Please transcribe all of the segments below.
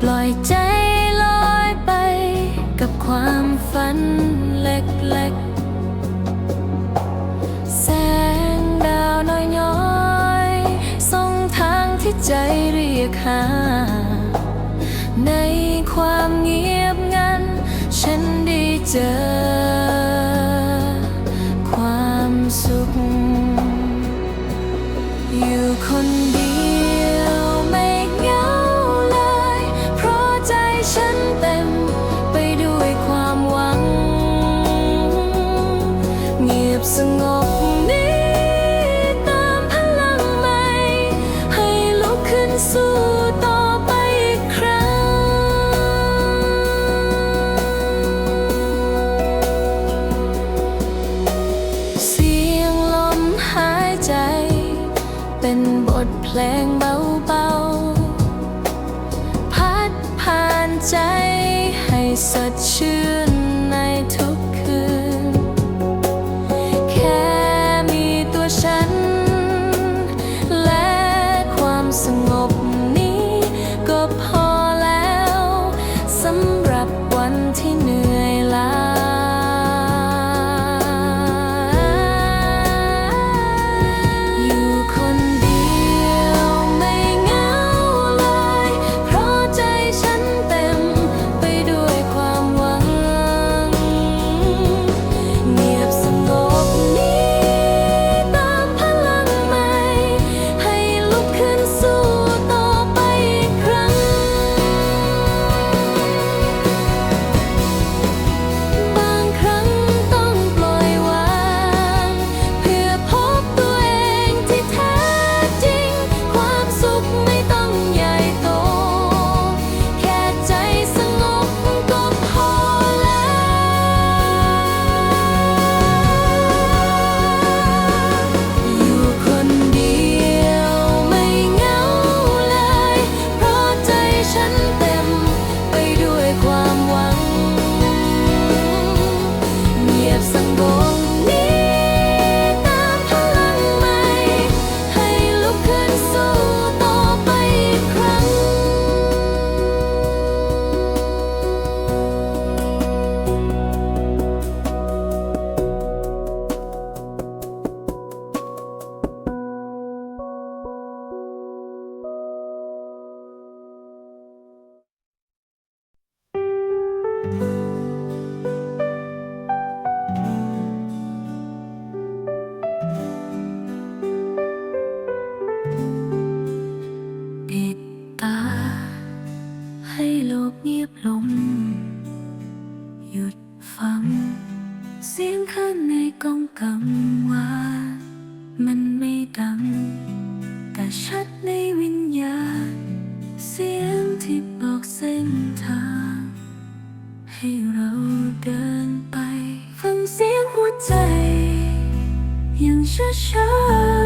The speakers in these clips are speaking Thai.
ปล่อยใจลอยไป กับความฝันเล็กๆ แสงดาวน้อยๆส่งทางที่ใจเรียกหา ในความเงียบงัน ฉันได้เจอ ความสุข อยู่คนเดียว รับวันที่เหนื่อยล้า ให้โลกเงียบลง หยุดฟัง เสียงข้นในกองกำว่ามันไม่ดัง แต่ชัดในวิญญาณ เสียงที่บอกเส้นทาง ให้เราเดินไป ฟังเสียงหัวใจ ยังช้าๆ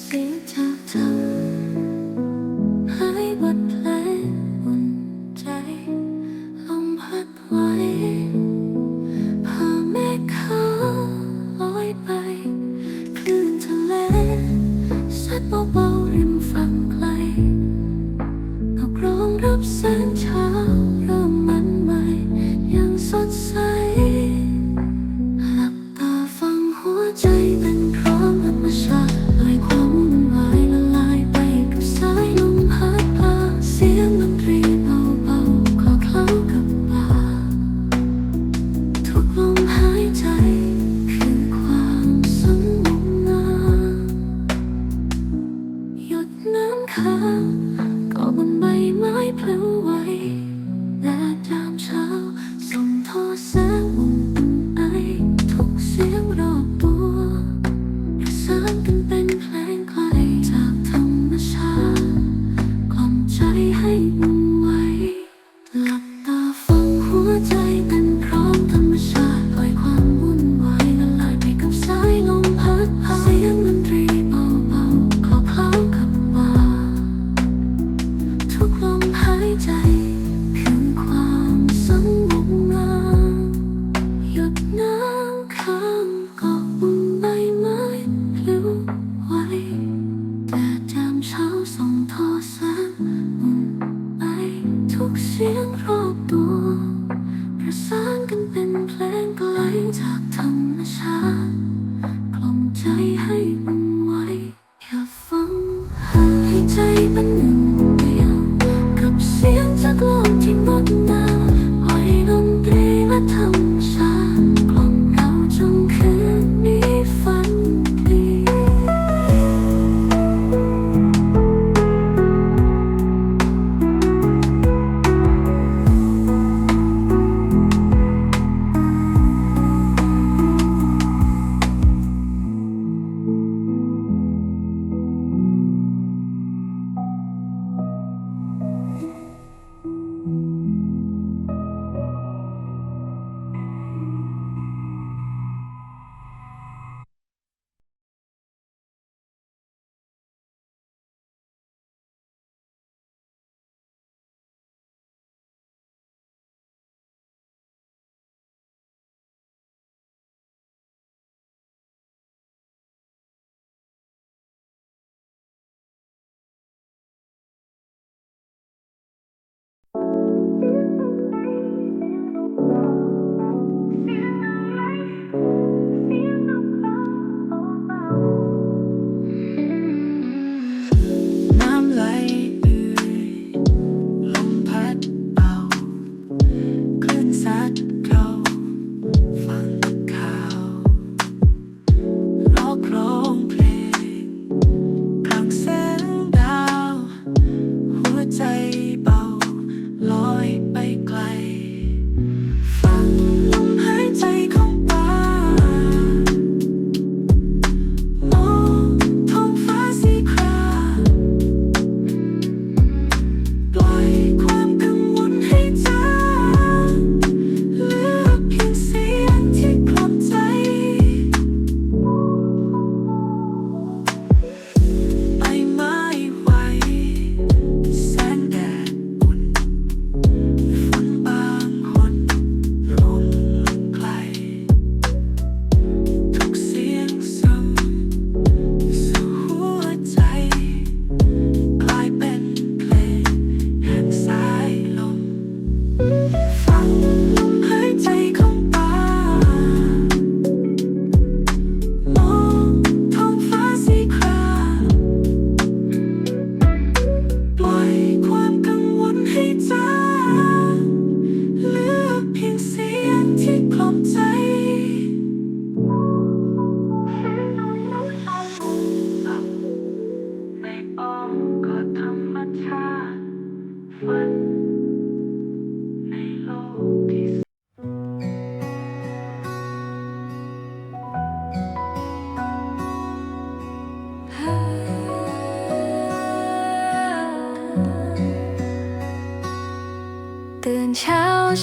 เ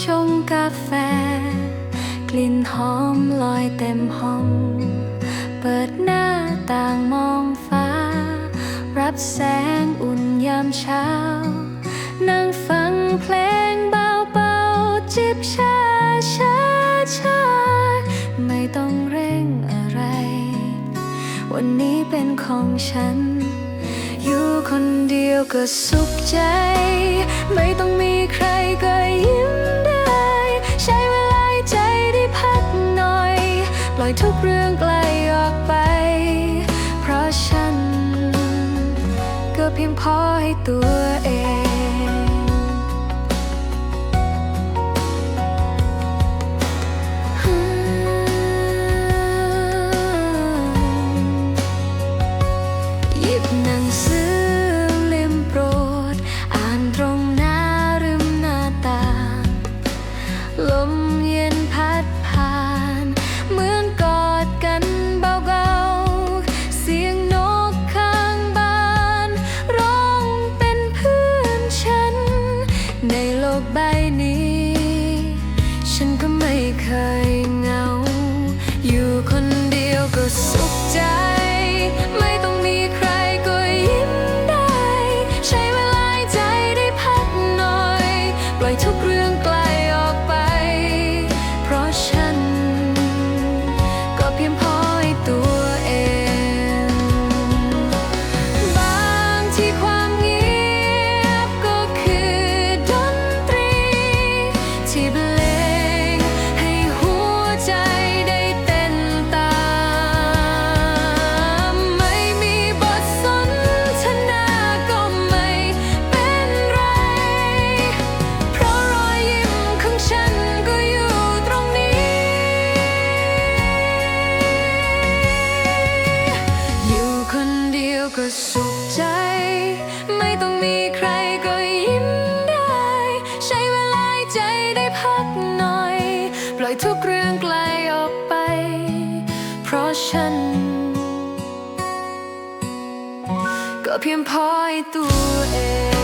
ชงกาแฟ กลิ่นหอมลอยเต็มห้อง เปิดหน้าต่างมองฟ้า รับแสงอุ่นยามเช้า นั่งฟังเพลงเบาๆ จิบชาชาชาไม่ต้องเร่งอะไร วันนี้เป็นของฉัน อยู่คนเดียวก็สุขใจ ไม่ต้องมีใครก็ยิ้ม ยทุกเรื่องไกลออกไป เพราะฉัน ก็เพียงพอให้ตัวเอง 做偏派独爱。